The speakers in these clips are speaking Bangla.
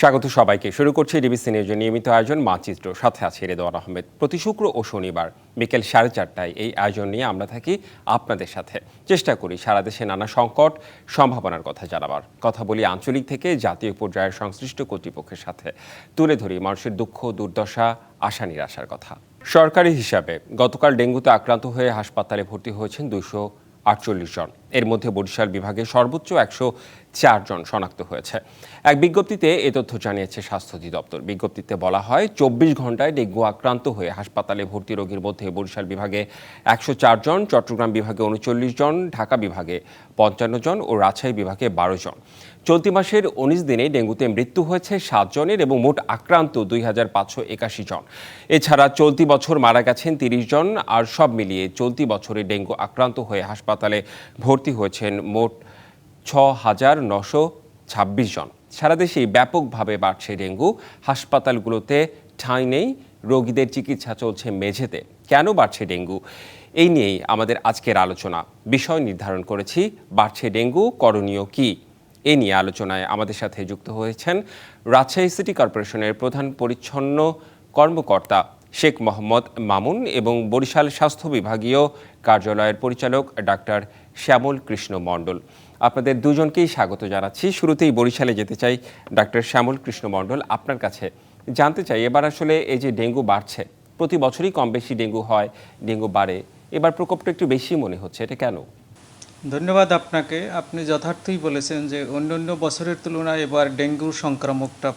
স্বাগত সবাইকে। শুরু করছি ডিবিসি নিউজের নিয়মিত আয়োজন, মানচিত্র। সাথে আছে রেদওয়ান আহমেদ। প্রতি শুক্র ও শনিবার বিকেল সাড়ে চারটায় এই আয়োজন নিয়ে আমরা থাকি আপনাদের সাথে। চেষ্টা করি সারা দেশে নানা সংকট, সম্ভাবনার কথা জানাবার। কথা বলি আঞ্চলিক থেকে, জাতীয় পর্যায়ের সংশ্লিষ্ট কর্তৃপক্ষের সাথে। তুলে ধরি মানুষের দুঃখ, দুর্দশা, আশা, নিরাশার কথা। সরকারি হিসাবে গতকাল ডেঙ্গুতে আক্রান্ত হয়ে হাসপাতালে ভর্তি হয়েছেন দুশো আটচল্লিশ জন। এর মধ্যে বরিশাল বিভাগে সর্বোচ্চ একশো জন শনাক্ত হয়েছে। এক বিজ্ঞপ্তিতে এ তথ্য জানিয়েছে স্বাস্থ্য অধিদপ্তর। বিজ্ঞপ্তিতে বলা হয়, চব্বিশ ঘন্টায় ডেঙ্গু আক্রান্ত হয়ে হাসপাতালে ভর্তি রোগীর মধ্যে বরিশাল বিভাগে একশো জন, চট্টগ্রাম বিভাগে উনচল্লিশ জন, ঢাকা বিভাগে পঞ্চান্ন জন ও রাজশাহী বিভাগে বারো জন। চলতি মাসের উনিশ দিনে ডেঙ্গুতে মৃত্যু হয়েছে সাত জনের এবং মোট আক্রান্ত দুই হাজার পাঁচশো একাশি জন। এছাড়া চলতি বছর মারা গেছেন তিরিশ জন, আর সব মিলিয়ে চলতি বছরে ডেঙ্গু আক্রান্ত হয়ে হাসপাতালে ভর্তি হয়েছেন মোট ছ হাজার নশো ছাব্বিশ জন। সারা দেশেই ব্যাপকভাবে বাড়ছে ডেঙ্গু। হাসপাতালগুলোতে ঠাঁই নেই, রোগীদের চিকিৎসা চলছে মেঝেতে। কেন বাড়ছে ডেঙ্গু? এই নিয়েই আমাদের আজকের আলোচনা। বিষয় নির্ধারণ করেছি, বাড়ছে ডেঙ্গু, করণীয় কি? এ নিয়ে আলোচনায় আমাদের সাথে যুক্ত হয়েছেন রাজশাহী সিটি কর্পোরেশনের প্রধান পরিচ্ছন্ন কর্মকর্তা শেখ মোহাম্মদ মামুন এবং বরিশাল স্বাস্থ্য বিভাগীয় কার্যালয়ের পরিচালক ডাক্তার শ্যামল কৃষ্ণ মণ্ডল। আপনাদের দুজনকেই স্বাগত জানাচ্ছি। শুরুতেই বরিশালে যেতে চাই ডাক্তার শ্যামল কৃষ্ণ মণ্ডল। আপনার কাছে জানতে চাই, এবার আসলে এই যে ডেঙ্গু বাড়ছে, প্রতি বছরই কম বেশি ডেঙ্গু হয়, ডেঙ্গু বাড়ে। এবার প্রকোপটা একটু বেশি মনে হচ্ছে, এটা কেন? ধন্যবাদ আপনাকে। আপনি যথার্থই বলেছেন যে অন্য অন্য বছরের তুলনায় এবার ডেঙ্গুর সংক্রামকটা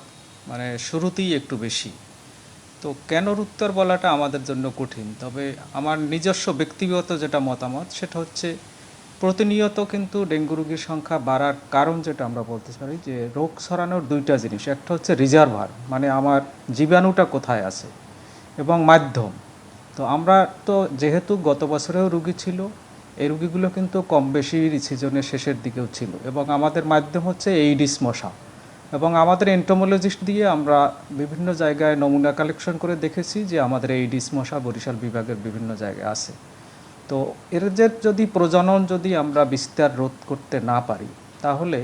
মানে শুরুতেই একটু বেশি। তো কেনর উত্তর বলাটা আমাদের জন্য কঠিন, তবে আমার নিজস্ব ব্যক্তিগত যেটা মতামত, সেটা হচ্ছে প্রতিনিয়ত কিন্তু ডেঙ্গু রোগীর সংখ্যা বাড়ার কারণ যেটা আমরা বলতে পারি যে রোগ ছড়ানোর দুইটা জিনিস। একটা হচ্ছে রিজার্ভার মানে আমার জীবাণুটা কোথায় আছে এবং মাধ্যম। তো আমরা তো যেহেতু গত বছরেও রুগী ছিল, এই রুগীগুলো কিন্তু কম বেশি সিজনের শেষের দিকেও ছিল এবং আমাদের মাধ্যম হচ্ছে এইডিস মশা। এবং আমাদের এন্টোমোলজিস্ট দিয়ে আমরা বিভিন্ন জায়গায় নমুনা কালেকশন করে দেখেছি যে আমাদের এইডিস মশা বরিশাল বিভাগের বিভিন্ন জায়গায় আছে। তো এর যে যদি প্রজনন যদি আমরা বিস্তার রোধ করতে না পারি, তাহলে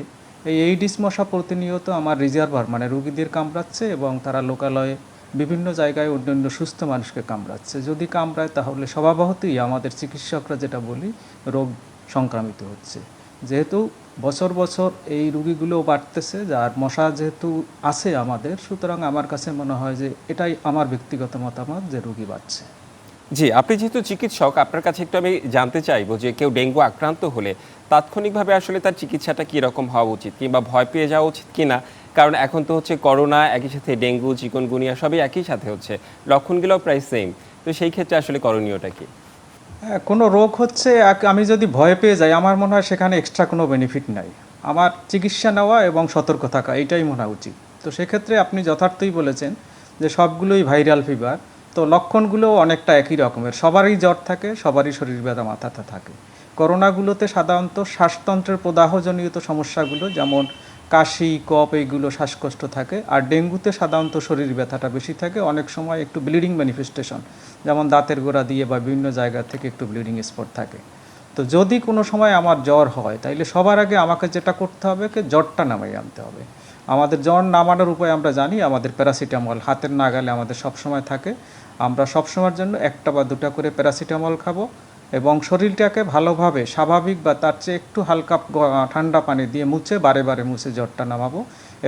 এই এইডিস মশা প্রতিনিয়ত আমার রিজার্ভার মানে রুগীদের কামড়াচ্ছে এবং তারা লোকালয়ে বিভিন্ন জায়গায় অন্যান্য সুস্থ মানুষকে কামড়াচ্ছে। যদি কামড়ায় তাহলে স্বভাবতই আমাদের চিকিৎসকরা যেটা বলি, রোগ সংক্রামিত হচ্ছে। যেহেতু বছর বছর এই রুগীগুলো বাড়তেছে, যার মশা যেহেতু আছে আমাদের, সুতরাং আমার কাছে মনে হয় যে এটাই আমার ব্যক্তিগত মতামত যে রুগী বাড়ছে। জি আপনি যেহেতু চিকিৎসক আপনার কাছে একটু আমি জানতে চাইব যে কেউ ডেঙ্গু আক্রান্ত হলে তাৎক্ষণিকভাবে আসলে তার চিকিৎসাটা কীরকম হওয়া উচিত কিংবা ভয় পেয়ে যাওয়া উচিত কি না কারণ এখন তো হচ্ছে করোনা একই সাথে ডেঙ্গু চিকনগুনিয়া সবই একই সাথে হচ্ছে। লক্ষণগুলোও প্রায় সেম তো সেই ক্ষেত্রে আসলে করণীয়টা কি? হ্যাঁ, কোনো রোগ হচ্ছে আমি যদি ভয় পেয়ে যাই আমার মনে হয় সেখানে এক্সট্রা কোনো বেনিফিট নাই। আমার চিকিৎসা নেওয়া এবং সতর্ক থাকা এটাই মনে হয় উচিত। তো সেক্ষেত্রে আপনি যথার্থই বলেছেন যে সবগুলোই ভাইরাল ফিভার তো লক্ষণগুলো অনেকটা একই রকমের। সবারই জ্বর থাকে, সবারই শরীর ব্যথা মাথাতে থাকে। করোনাগুলোতে সাধারণত শ্বাসতন্ত্রের প্রদাহজনিত সমস্যাগুলো, যেমন কাশি কপ এইগুলো শ্বাসকষ্ট থাকে। আর ডেঙ্গুতে সাধারণত শরীর ব্যথাটা বেশি থাকে, অনেক সময় একটু ব্লিডিং ম্যানিফেস্টেশন যেমন দাঁতের গোড়া দিয়ে বা বিভিন্ন জায়গা থেকে একটু ব্লিডিং স্পট থাকে। তো যদি কোনো সময় আমার জ্বর হয়, তাইলে সবার আগে আমাকে যেটা করতে হবে কি জ্বরটা নামাই আনতে হবে। আমাদের জ্বর নামানোর উপায় আমরা জানি, আমাদের প্যারাসিটামল হাতের নাগালে আমাদের সবসময় থাকে। আমরা সবসময়ের জন্য একটা বা দুটা করে প্যারাসিটামল খাব এবং শরীরটাকে ভালোভাবে, স্বাভাবিক বা তার চেয়ে একটু হালকা ঠান্ডা পানি দিয়ে মুছে বারে বারে মুছে জ্বরটা নামাবো।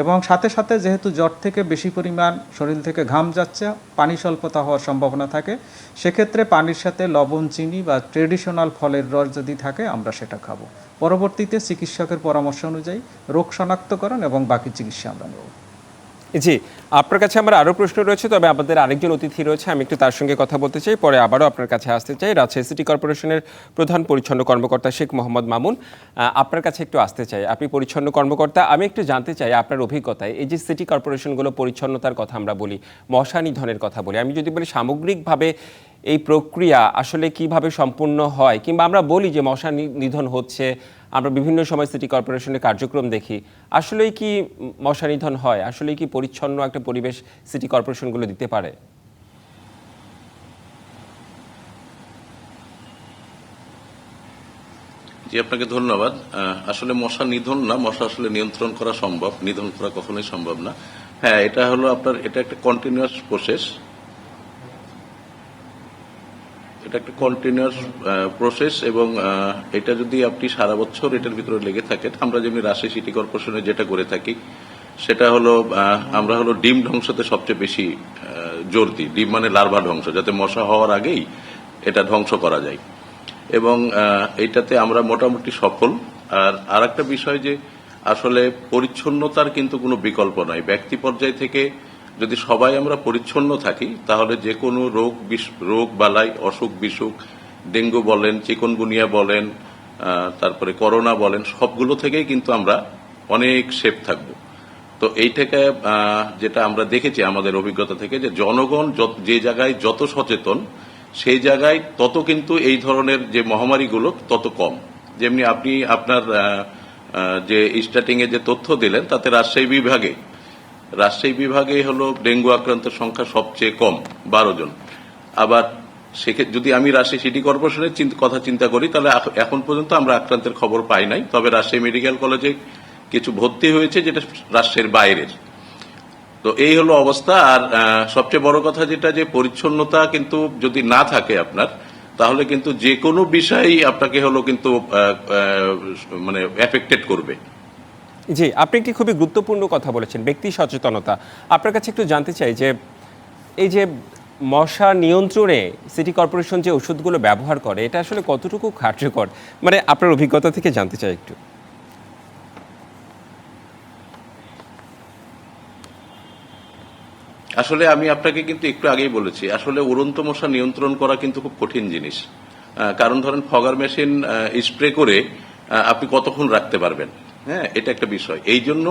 এবং সাথে সাথে যেহেতু জ্বর থেকে বেশি পরিমাণ শরীর থেকে ঘাম যাচ্ছে, পানি স্বল্পতা হওয়ার সম্ভাবনা থাকে, সেক্ষেত্রে পানির সাথে লবণ, চিনি বা ট্রেডিশনাল ফলের রস যদি থাকে, আমরা সেটা খাব। পরবর্তীতে চিকিৎসকের পরামর্শ অনুযায়ী রোগ শনাক্তকরণ এবং বাকি চিকিৎসা আমরা নেব। জি, আপনার কাছে আমার আরও প্রশ্ন রয়েছে, তবে আমাদের আরেকজন অতিথি রয়েছে, আমি একটু তার সঙ্গে কথা বলতে চাই। পরে আবারও আপনার কাছে আসতে চাই, রাজশাহী সিটি কর্পোরেশনের প্রধান পরিচ্ছন্ন কর্মকর্তা শেখ মোহাম্মদ মামুন। আপনার কাছে একটু আসতে চাই। আপনি পরিচ্ছন্ন কর্মকর্তা, আমি একটু জানতে চাই আপনার অভিজ্ঞতায়, এই যে সিটি কর্পোরেশনগুলো পরিচ্ছন্নতার কথা আমরা বলি, মশা নিধনের কথা বলি, আমি যদি বলি সামগ্রিকভাবে এই প্রক্রিয়া আসলে কীভাবে সম্পূর্ণ হয়, কিংবা আমরা বলি যে মশা নিধন হচ্ছে আমরা বিভিন্ন সময় সিটি কর্পোরেশনের কার্যক্রম দেখি। আসলেই কি মশা নিধন হয়? আসলেই কি পরিচ্ছন্ন একটা পরিবেশ সিটি কর্পোরেশনগুলো দিতে পারে? জি, আপনাকে ধন্যবাদ। আসলে মশা নিধন না, মশা আসলে নিয়ন্ত্রণ করা সম্ভব, নিধন করা কখনোই সম্ভব না। হ্যাঁ এটা হলো আপনার, এটা একটা কন্টিনিউয়াস প্রসেস এটা একটা কন্টিনিউয়াস প্রসেস এবং এটা যদি আপনি সারা বছর এটার ভিতরে লেগে থাকেন আমরা যেমনি রাজশাহী সিটি কর্পোরেশনে যেটা করে থাকি সেটা হলো আমরা হলো ডিম ধ্বংসতে সবচেয়ে বেশি জোর দিই। ডিম মানে লার্ভা ধ্বংস যাতে মশা হওয়ার আগেই এটা ধ্বংস করা যায়। এবং আহ, এইটাতে আমরা মোটামুটি সফল। আর আর একটা বিষয় যে আসলে পরিচ্ছন্নতার কিন্তু কোনো বিকল্প নাই। ব্যক্তি পর্যায় থেকে যদি সবাই আমরা পরিচ্ছন্ন থাকি, তাহলে যে কোনো রোগ রোগ বালাই, অসুখ বিসুখ, ডেঙ্গু বলেন, চিকনগুনিয়া বলেন তারপরে করোনা বলেন, সবগুলো থেকেই কিন্তু আমরা অনেক সেফ থাকব। তো এই থেকে যেটা আমরা দেখেছি আমাদের অভিজ্ঞতা থেকে, যে জনগণ যে জায়গায় যত সচেতন, সেই জায়গায় তত কিন্তু এই ধরনের যে মহামারীগুলো তত কম। যেমনি আপনি আপনার যে স্টার্টিং এ যে তথ্য দিলেন, তাতে রাজশাহী বিভাগে রাজশাহী বিভাগে হলো ডেঙ্গু আক্রান্তের সংখ্যা সবচেয়ে কম, বারো জন। আবার সেক্ষেত্রে যদি আমি রাজশাহী সিটি কর্পোরেশনের কথা চিন্তা করি, তাহলে এখন পর্যন্ত আমরা আক্রান্তের খবর পাই নাই। তবে রাজশাহী মেডিকেল কলেজে কিছু ভর্তি হয়েছে যেটা রাজশাহীর বাইরের। তো এই হলো অবস্থা। আর সবচেয়ে বড় কথা যেটা যে পরিচ্ছন্নতা কিন্তু যদি না থাকে আপনার, তাহলে কিন্তু যে কোনো বিষয়ই আপনাকে হলো কিন্তু মানে এফেক্টেড করবে। জি, আপনি একটি খুবই গুরুত্বপূর্ণ কথা বলেছেন, ব্যক্তি সচেতনতা। আপনার কাছে একটু জানতে চাই যে, এই যে মশা নিয়ন্ত্রণে সিটি কর্পোরেশন যে ওষুধগুলো ব্যবহার করে, এটা আসলে কতটুকু কার্যকর? মানে আপনার অভিজ্ঞতা থেকে জানতে চাই একটু। আসলে আমি আপনাকে কিন্তু একটু আগেই বলেছি, আসলে উড়ন্ত মশা নিয়ন্ত্রণ করা কিন্তু খুব কঠিন জিনিস। কারণ ধরেন ফগার মেশিন স্প্রে করে আপনি কতক্ষণ রাখতে পারবেন? হ্যাঁ এটা একটা বিষয়। এই জন্য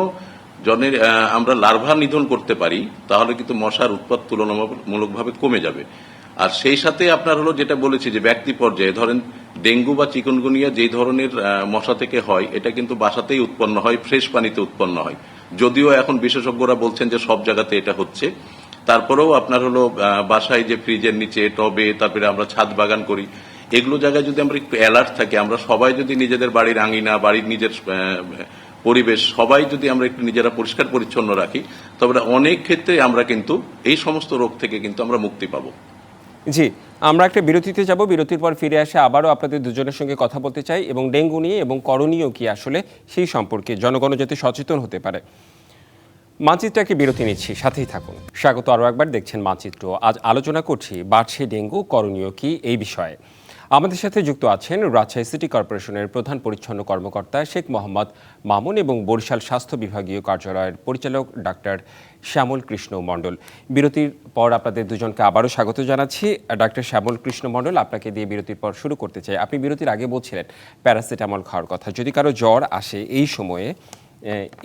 জনের আমরা লার্ভা নিধন করতে পারি, তাহলে কিন্তু মশার উৎপাদ তুলনামূলকভাবে কমে যাবে। আর সেই সাথে আপনার হলো যেটা বলেছি যে ব্যক্তি পর্যায়ে, ধরেন ডেঙ্গু বা চিকনগুনিয়া যেই ধরনের মশা থেকে হয়, এটা কিন্তু বাসাতেই উৎপন্ন হয়, ফ্রেশ পানিতে উৎপন্ন হয়। যদিও এখন বিশেষজ্ঞরা বলছেন যে সব জায়গাতে এটা হচ্ছে। তারপরেও আপনার হলো বাসায় যে ফ্রিজের নিচে টবে, তারপরে আমরা ছাদ বাগান করি এগুলো জায়গায় যদি আমরা একটু অ্যালার্ট থাকি, আমরা সবাই যদি নিজেদের বাড়ির আঙিনা, বাড়ির নিজের পরিবেশ, সবাই যদি আমরা একটু নিজেরা পরিষ্কার পরিচ্ছন্ন রাখি, তবে অনেক ক্ষেত্রে আমরা কিন্তু এই সমস্ত রোগ থেকে কিন্তু আমরা মুক্তি পাবো। জি, আমরা একটা বিরতিতে যাব। বিরতির পর ফিরে আসে আবারও আপনাদের দুজনের সঙ্গে কথা বলতে চাই এবং ডেঙ্গু নিয়ে এবং করণীয় কি আসলে সেই সম্পর্কে জনগণ যাতে সচেতন হতে পারে। মানচিত্রে একটি বিরতি নিচ্ছি, সাথেই থাকুন। স্বাগত আরও একবার, দেখছেন মানচিত্র। আজ আলোচনা করছি বাড়ছে ডেঙ্গু, করণীয় কি এই বিষয়ে। আমাদের সাথে যুক্ত আছেন রাজশাহী সিটি কর্পোরেশনের প্রধান পরিচ্ছন্ন কর্মকর্তা শেখ মোহাম্মদ মামুন এবং বরিশাল স্বাস্থ্য বিভাগীয় কার্যালয়ের পরিচালক ডাক্তার শ্যামল কৃষ্ণ মণ্ডল। বিরতির পর আপনাদের দুজনকে আবারও স্বাগত জানাচ্ছি। ডাক্তার শ্যামল কৃষ্ণ মণ্ডল, আপনাকে দিয়ে বিরতির পর শুরু করতে চাই। আপনি বিরতির আগে বলছিলেন, প্যারাসিটামল খাওয়ার কথা। যদি কারও জ্বর আসে এই সময়ে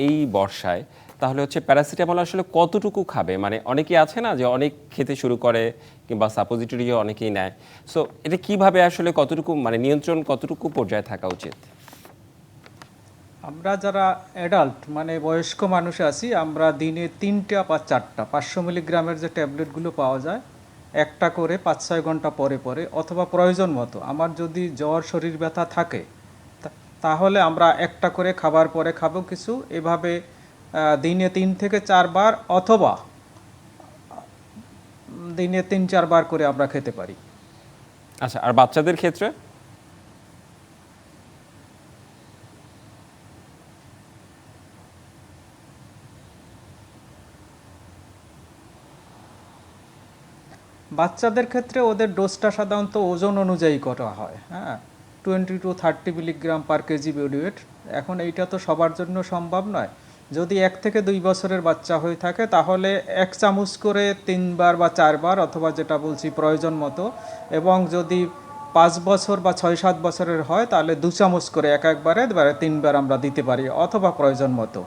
এই বর্ষায় তাহলে হচ্ছে প্যারাসিটামল আসলে কতটুকু খাবে? মানে অনেকেই আছে না যে অনেক খেতে শুরু করে কিংবা সাপোজিটরিও অনেকেই নেয়। সো এটা কীভাবে আসলে কতটুকু মানে নিয়ন্ত্রণ কতটুকু পর্যায়ে থাকা উচিত? আমরা যারা অ্যাডাল্ট মানে বয়স্ক মানুষ আছি, আমরা দিনে তিনটা বা চারটা, পাঁচশো মিলিগ্রামের যে ট্যাবলেটগুলো পাওয়া যায়, একটা করে পাঁচ ছয় ঘণ্টা পরে পরে, অথবা প্রয়োজন মতো। আমার যদি জ্বর, শরীর ব্যথা থাকে তাহলে আমরা একটা করে খাবার পরে খাব কিছু। এভাবে দিনে তিন থেকে চারবার অথবা দিনে তিন চারবার করে আমরা খেতে পারি। আচ্ছা আর বাচ্চাদের ক্ষেত্রে? বাচ্চাদের ক্ষেত্রে ওদের ডোজটা সাধারণত ওজন অনুযায়ী করা হয় হ্যাঁ। Twenty two thirty milligram per K G body weight এখন এইটা তো সবার জন্য সম্ভব নয়। যদি এক থেকে দুই বছরের বাচ্চা হয়ে থাকে, তাহলে এক চামচ করে তিনবার বা চারবার অথবা যেটা বলছি প্রয়োজন মতো, এবং যদি পাঁচ বছর বা ছয় সাত বছরের হয়, তাহলে দু চামচ করে এক একবারে তিনবার আমরা দিতে পারি, অথবা প্রয়োজন মতো।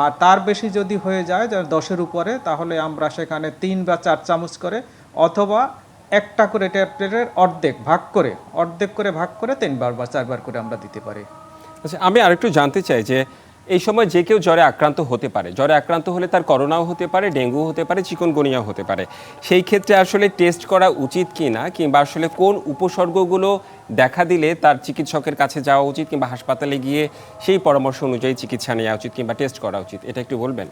আর তার বেশি যদি হয়ে যায় দশের উপরে, তাহলে আমরা সেখানে তিন বা চার চামচ করে, অথবা একটা করে ট্যাবলেটের অর্ধেক ভাগ করে, অর্ধেক করে ভাগ করে তিনবার বা চারবার করে আমরা দিতে পারি। আচ্ছা আমি আরেকটু জানতে চাই যে এই সময় যে কেউ জ্বরে আক্রান্ত হতে পারে। জ্বরে আক্রান্ত হলে তার করোনাও হতে পারে ডেঙ্গু হতে পারে, চিকনগুনিয়াও হতে পারে। সেই ক্ষেত্রে আসলে টেস্ট করা উচিত কি না, কিংবা আসলে কোন উপসর্গগুলো দেখা দিলে তার চিকিৎসকের কাছে যাওয়া উচিত, কিংবা হাসপাতালে গিয়ে সেই পরামর্শ অনুযায়ী চিকিৎসা নেওয়া উচিত, কিংবা টেস্ট করা উচিত, এটা একটু বলবেন?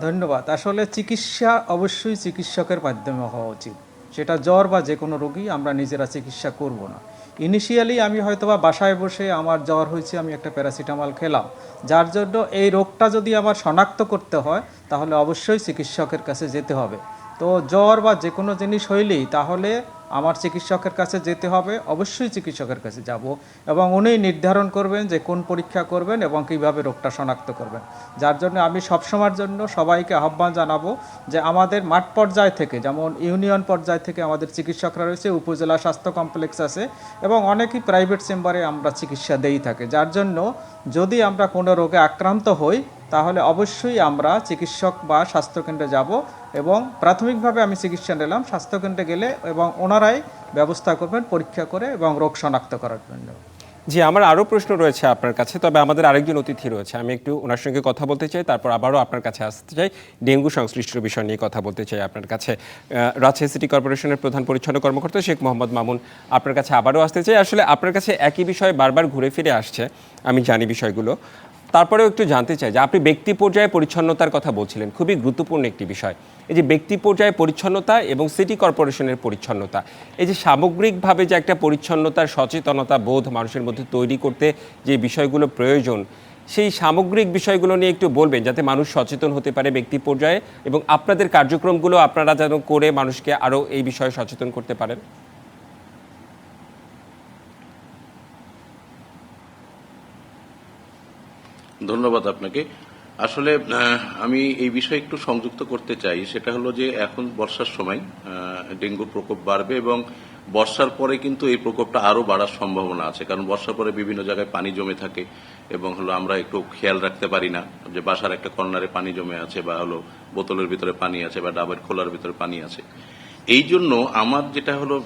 ধন্যবাদ। আসলে চিকিৎসা অবশ্যই চিকিৎসকের মাধ্যমে হওয়া উচিত। সেটা জ্বর বা যে কোনো রোগী আমরা নিজেরা চিকিৎসা করব না। ইনিশিয়ালি আমি হয়তোবা বাসায় বসে আমার জ্বর হয়েছে, আমি একটা প্যারাসিটামল খেলাম। যার জন্য এই রোগটা যদি আমার শনাক্ত করতে হয়, তাহলে অবশ্যই চিকিৎসকের কাছে যেতে হবে। তো জ্বর বা যে কোনো জিনিস হইলেই তাহলে আমার চিকিৎসকের কাছে যেতে হবে, অবশ্যই চিকিৎসকের কাছে যাব এবং উনি নির্ধারণ করবেন যে কোন পরীক্ষা করবেন এবং কীভাবে রোগটা শনাক্ত করবেন। যার জন্য আমি সবসময়ের জন্য সবাইকে আহ্বান জানাব যে আমাদের মাঠ পর্যায় থেকে, যেমন ইউনিয়ন পর্যায় থেকে আমাদের চিকিৎসকরা রয়েছে, উপজেলা স্বাস্থ্য কমপ্লেক্স আছে এবং অনেকই প্রাইভেট চেম্বারে আমরা চিকিৎসা দেই থাকে। যার জন্য যদি আমরা কোনো রোগে আক্রান্ত হই, তাহলে অবশ্যই আমরা চিকিৎসক বা স্বাস্থ্যকেন্দ্রে যাব এবং প্রাথমিকভাবে আমি চিকিৎসা নিলাম, স্বাস্থ্যকেন্দ্রে গেলে এবং ওনারাই ব্যবস্থা করবেন, পরীক্ষা করে এবং রোগ শনাক্ত করার জন্য। জি, আমার আরও প্রশ্ন রয়েছে আপনার কাছে, তবে আমাদের আরেকজন অতিথি রয়েছে। আমি একটু ওনার সঙ্গে কথা বলতে চাই, তারপর আবারও আপনার কাছে আসতে চাই। ডেঙ্গু সংশ্লিষ্ট বিষয় নিয়ে কথা বলতে চাই আপনার কাছে। রাজশাহী সিটি কর্পোরেশনের প্রধান পরিচ্ছন্ন কর্মকর্তা শেখ মোহাম্মদ মামুন আপনার কাছে আবারও আসতে চাই। আসলে আপনার কাছে একই বিষয় বারবার ঘুরে ফিরে আসছে, আমি জানি বিষয়গুলো। তারপরেও একটু জানতে চাই যে আপনি ব্যক্তি পর্যায়ে পরিচ্ছন্নতার কথা বলছিলেন, খুবই গুরুত্বপূর্ণ একটি বিষয়। এই যে ব্যক্তি পর্যায়ে পরিচ্ছন্নতা এবং সিটি কর্পোরেশনের পরিচ্ছন্নতা, এই যে সামগ্রিকভাবে যে একটা পরিচ্ছন্নতার সচেতনতা বোধ মানুষের মধ্যে তৈরি করতে যে বিষয়গুলো প্রয়োজন, সেই সামগ্রিক বিষয়গুলো নিয়ে একটু বলবেন যাতে মানুষ সচেতন হতে পারে ব্যক্তি পর্যায়ে এবং আপনাদের কার্যক্রমগুলো আপনারা যেন করে মানুষকে আরও এই বিষয়ে সচেতন করতে পারেন। ধন্যবাদ আপনাকে। আসলে আমি এই বিষয়ে একটু সংযুক্ত করতে চাই। সেটা হলো যে, এখন বর্ষার সময় ডেঙ্গুর প্রকোপ বাড়বে এবং বর্ষার পরে কিন্তু এই প্রকোপটা আরও বাড়ার সম্ভাবনা আছে। কারণ বর্ষার পরে বিভিন্ন জায়গায় পানি জমে থাকে এবং হলো আমরা একটু খেয়াল রাখতে পারি না যে, বাসার একটা কর্নারে পানি জমে আছে বা হলো বোতলের ভিতরে পানি আছে বা ডাবের খোলার ভিতরে পানি আছে। এই জন্য আমার যেটা হলো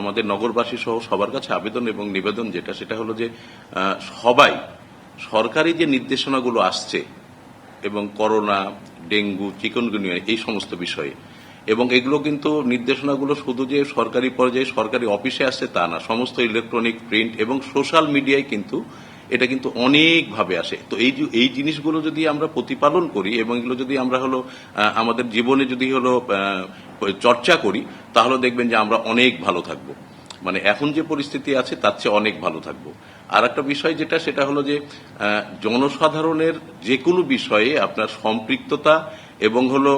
আমাদের নগরবাসী সহ সবার কাছে আবেদন এবং নিবেদন যেটা, সেটা হলো যে সবাই সরকারি যে নির্দেশনাগুলো আসছে, এবং করোনা, ডেঙ্গু চিকনগুনিয়া এই সমস্ত বিষয়ে, এবং এগুলো কিন্তু নির্দেশনাগুলো শুধু যে সরকারি পর্যায়ে সরকারি অফিসে আসছে তা না, সমস্ত ইলেকট্রনিক, প্রিন্ট এবং সোশ্যাল মিডিয়ায় কিন্তু এটা কিন্তু অনেকভাবে আসে। তো এই এই জিনিসগুলো যদি আমরা প্রতিপালন করি, এবং এগুলো যদি আমরা হলো আমাদের জীবনে যদি হলো চর্চা করি, তাহলে দেখবেন যে আমরা অনেক ভালো থাকব। মানে এখন যে পরিস্থিতি আছে, তার চেয়ে অনেক ভালো থাকব। আর একটা বিষয় যেটা, সেটা হলো যে জনসাধারণের যে কোনো বিষয়ে আপনার সম্পৃক্ততা এবং হলো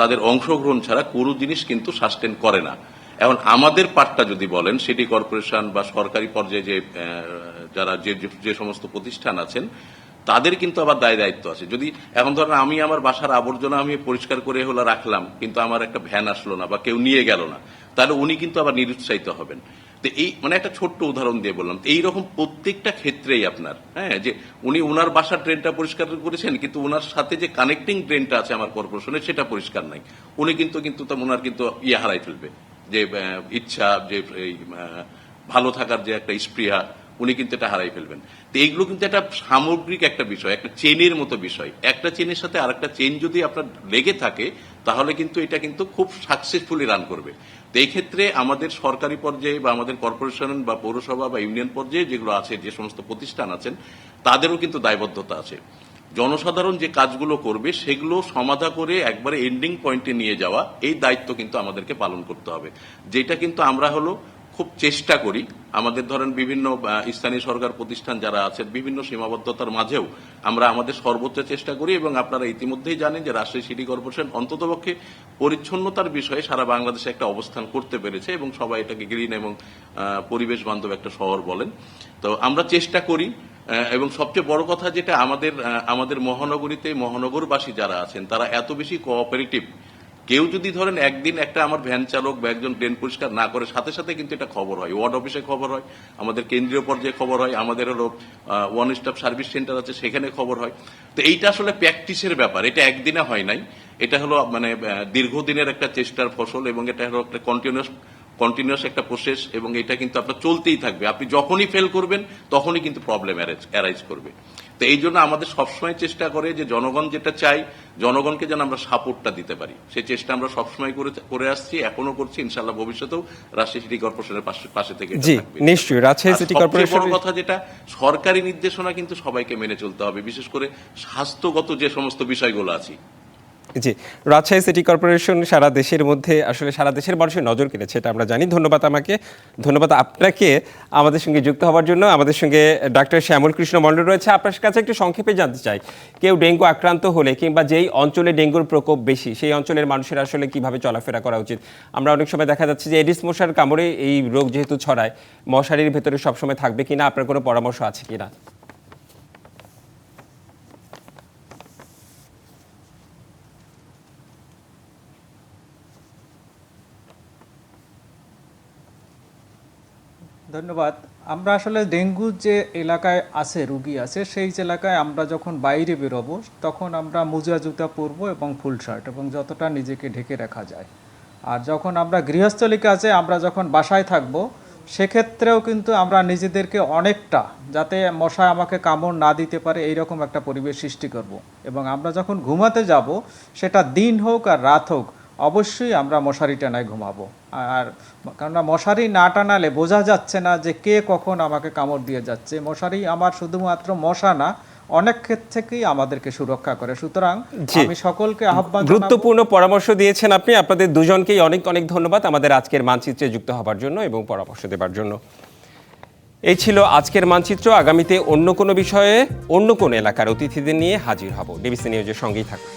তাদের অংশগ্রহণ ছাড়া কোনো জিনিস কিন্তু সাস্টেন করে না। এখন আমাদের পার্টটা যদি বলেন, সিটি কর্পোরেশন বা সরকারি পর্যায়ে যে যারা যে যে সমস্ত প্রতিষ্ঠান আছেন, তাদের কিন্তু আবার দায় দায়িত্ব আছে। যদি, এখন ধরেন আমি আমার বাসার আবর্জনা আমি পরিষ্কার করে হলো রাখলাম, কিন্তু আমার একটা ভ্যান আসলো না বা কেউ নিয়ে গেল না তাহলে উনি কিন্তু আবার নিরুৎসাহিত হবেন। তো এই মানে একটা ছোট্ট উদাহরণ দিয়ে বললাম। এইরকম প্রত্যেকটা ক্ষেত্রেই আপনার হ্যাঁ যে উনি ওনার বাসার ট্রেনটা পরিষ্কার করেছেন, কিন্তু ওনার সাথে যে কানেক্টিং ট্রেনটা আছে আমার কর্পোরেশনের, সেটা পরিষ্কার নাই। উনি কিন্তু কিন্তু ওনার কিন্তু ইয়ে হারাই ফেলবে। যে ইচ্ছা, যে ভালো থাকার যে একটা স্পৃহা, উনি কিন্তু এটা হারাই ফেলবেন। তো এইগুলো কিন্তু একটা সামগ্রিক একটা বিষয়, একটা চেনের মতো বিষয়। একটা চেনের সাথে আরেকটা চেন যদি আপনার লেগে থাকে, তাহলে কিন্তু এটা কিন্তু খুব সাকসেসফুলি রান করবে। তো এই ক্ষেত্রে আমাদের সরকারি পর্যায়ে বা আমাদের কর্পোরেশন বা পৌরসভা বা ইউনিয়ন পর্যায়ে যেগুলো আছে, যে সমস্ত প্রতিষ্ঠান আছেন, তাদেরও কিন্তু দায়বদ্ধতা আছে। জনসাধারণ যে কাজগুলো করবে, সেগুলো সমাধা করে একবারে এন্ডিং পয়েন্টে নিয়ে যাওয়া, এই দায়িত্ব কিন্তু আমাদেরকে পালন করতে হবে। যেটা কিন্তু আমরা হলো খুব চেষ্টা করি। আমাদের ধরেন বিভিন্ন স্থানীয় সরকার প্রতিষ্ঠান যারা আছেন, বিভিন্ন সীমাবদ্ধতার মাঝেও আমরা আমাদের সর্বোচ্চ চেষ্টা করি এবং আপনারা ইতিমধ্যেই জানেন যে রাজশাহী সিটি কর্পোরেশন অন্ততপক্ষে পরিচ্ছন্নতার বিষয়ে সারা বাংলাদেশে একটা অবস্থান করতে পেরেছে এবং সবাই এটাকে গ্রিন এবং পরিবেশ বান্ধব একটা শহর বলেন। তো আমরা চেষ্টা করি এবং সবচেয়ে বড় কথা যেটা আমাদের আমাদের মহানগরীতে মহানগরবাসী যারা আছেন, তারা এত বেশি কোঅপারেটিভ কেউ যদি ধরেন একদিন একটা আমার ভ্যান চালক বা একজন ড্রেন পরিষ্কার না করে, সাথে সাথে কিন্তু এটা খবর হয়। ওয়ার্ড অফিসে খবর হয়, আমাদের কেন্দ্রীয় পর্যায়ে খবর হয়, আমাদের হলো ওয়ান স্টপ সার্ভিস সেন্টার আছে, সেখানে খবর হয়। তো এইটা আসলে প্র্যাকটিসের ব্যাপার, এটা একদিনে হয় নাই। এটা হলো মানে দীর্ঘদিনের একটা চেষ্টার ফসল এবং এটা হলো একটা কন্টিনিউয়াস কন্টিনিউয়াস একটা প্রসেস এবং এটা কিন্তু আপনার চলতেই থাকবে। আপনি যখনই ফেল করবেন, তখনই কিন্তু প্রবলেম অ্যারাইজ করবে। তো এই জন্য আমাদের সবসময় চেষ্টা করে যে জনগণ যেটা চাই জনগণকে যেন আমরা সাপোর্টটা দিতে পারি। সেই চেষ্টা আমরা সবসময় করে করে আসছি এখনও করছি ইনশাল্লাহ ভবিষ্যতেও রাজশাহী সিটি কর্পোরেশনের পাশে থেকে জি নিশ্চয়ই রাজশাহী সিটি কর্পোরেশন বড় কথা যেটা সরকারি নির্দেশনা কিন্তু সবাইকে মেনে চলতে হবে বিশেষ করে স্বাস্থ্যগত যে সমস্ত বিষয়গুলো আছে জি, রাজশাহী সিটি কর্পোরেশন সারা দেশের মধ্যে, আসলে সারা দেশের মানুষের নজর কেড়েছে, এটা আমরা জানি। ধন্যবাদ আমাকে। ধন্যবাদ আপনাকে আমাদের সঙ্গে যুক্ত হওয়ার জন্য। আমাদের সঙ্গে ডাক্তার শ্যামল কৃষ্ণ মণ্ডল রয়েছে। আপনার কাছে একটু সংক্ষেপে জানতে চাই, কেউ ডেঙ্গু আক্রান্ত হলে কিংবা যেই অঞ্চলে ডেঙ্গুর প্রকোপ বেশি, সেই অঞ্চলের মানুষের আসলে কীভাবে চলাফেরা করা উচিত? আমরা অনেক সময় দেখা যাচ্ছে যে এডিস মশার কামড়ে এই রোগ যেহেতু ছড়ায়, মশারির ভেতরে সবসময় থাকবে কিনা? আপনার কোনো পরামর্শ আছে কিনা? ধন্যবাদ। আমরা আসলে ডেঙ্গু যে এলাকায় আছে, রুগী আছে, সেই এলাকায় আমরা যখন বাইরে বেরোবো, তখন আমরা মোজা, জুতা পরবো এবং ফুল শার্ট এবং যতটা নিজেকে ঢেকে রাখা যায়। আর যখন আমরা গৃহস্থলী কাজে আমরা যখন বাসায় থাকব, সেক্ষেত্রেও কিন্তু আমরা নিজেদেরকে অনেকটা, যাতে মশা আমাকে কামড় না দিতে পারে, এইরকম একটা পরিবেশ সৃষ্টি করব। এবং আমরা যখন ঘুমাতে যাব, সেটা দিন হোক আর রাত হোক অবশ্যই আমরা মশারি টানায় ঘুমাবো। আর কেননা মশারি না টানালে বোঝা যাচ্ছে না যে কে কখন আমাকে কামড় দিয়ে যাচ্ছে। মশারি আমার শুধুমাত্র মশা না অনেক ক্ষেত্র থেকেই আমাদেরকে সুরক্ষা করে। সুতরাং। আমি সকলকে আহ্বান গুরুত্বপূর্ণ পরামর্শ দিয়েছেন আপনি। আপনাদের দুজনকেই অনেক অনেক ধন্যবাদ আমাদের আজকের মানচিত্রে যুক্ত হবার জন্য এবং পরামর্শ দেবার জন্য। এই ছিল আজকের মানচিত্র। আগামীতে অন্য কোনো বিষয়ে অন্য কোনো এলাকার অতিথিদের নিয়ে হাজির হব। ডিবিসি নিউজের সঙ্গেই থাকুন।